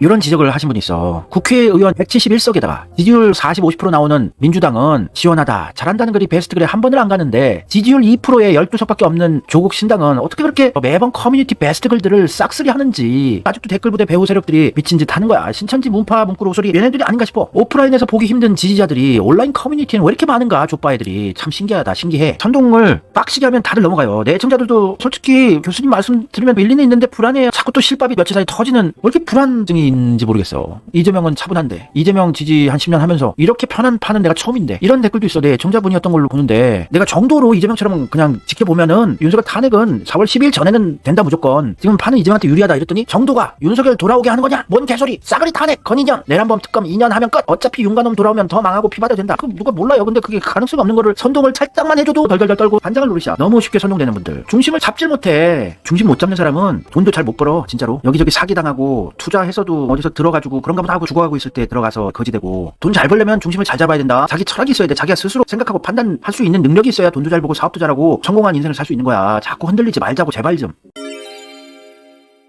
이런 지적을 하신 분이 있어. 국회의원 171석에다가 지지율 40, 50% 나오는 민주당은 시원하다, 잘한다는 글이 베스트 글에 한 번을 안 가는데 지지율 2%에 12석밖에 없는 조국 신당은 어떻게 그렇게 매번 커뮤니티 베스트 글들을 싹쓸이 하는지 아직도 댓글 부대 배우 세력들이 미친 짓 하는 거야. 신천지 문파 문구로 소리 얘네들이 아닌가 싶어. 오프라인에서 보기 힘든 지지자들이 온라인 커뮤니티는 왜 이렇게 많은가 족바 애들이 참 신기하다 신기해. 선동을 빡시게 하면 다들 넘어가요. 내 애청자들도 솔직히 교수님 말씀 들으면 일리는 있는데 불안해요. 자꾸 또 실밥이 며칠 사이 터지는 왜 이렇게 불안증이 있는지 모르겠어. 이재명은 차분한데 이재명 지지 한 10년 하면서 이렇게 편한 판은 내가 처음인데 이런 댓글도 있어. 내 애청자분이었던 걸로 보는데 내가 정도로 이재명처럼 그냥 지켜보면은 윤석열 탄핵은 4월 10일 전에는 된다 무조건 지금 판은 이재명한테 유리하다 이랬더니 정도가 윤석열 돌아오게 하는 거냐? 뭔 개소리? 싸그리 탄핵 건의년 내란범 특검 2년 하면 끝. 어차피 윤관놈 돌아오면 더 망하고 피받아야 된다. 그 누가 몰라요. 근데 그게 가능성이 없는 거를 선동을 살짝만 해줘도 덜덜덜 떨고 반장을 노리시야. 너무 쉽게 선동되는 분들. 중심을 잡질 못해. 중심 못 잡는 사람은 돈도 잘 못 벌어. 진짜로. 여기저기 사기당하고 투자해서도 어디서 들어가지고 그런가 보다 하고 죽어가고 있을 때 들어가서 거지되고 돈 잘 벌려면 중심을 잘 잡아야 된다. 자기 철학이 있어야 돼. 자기가 스스로 생각하고 판단할 수 있는 능력이 있어야 돈도 잘 벌고 사업도 잘하고 성공한 인생을 살 수 있는 거야. 자꾸 흔들리지 말자고 제발 좀.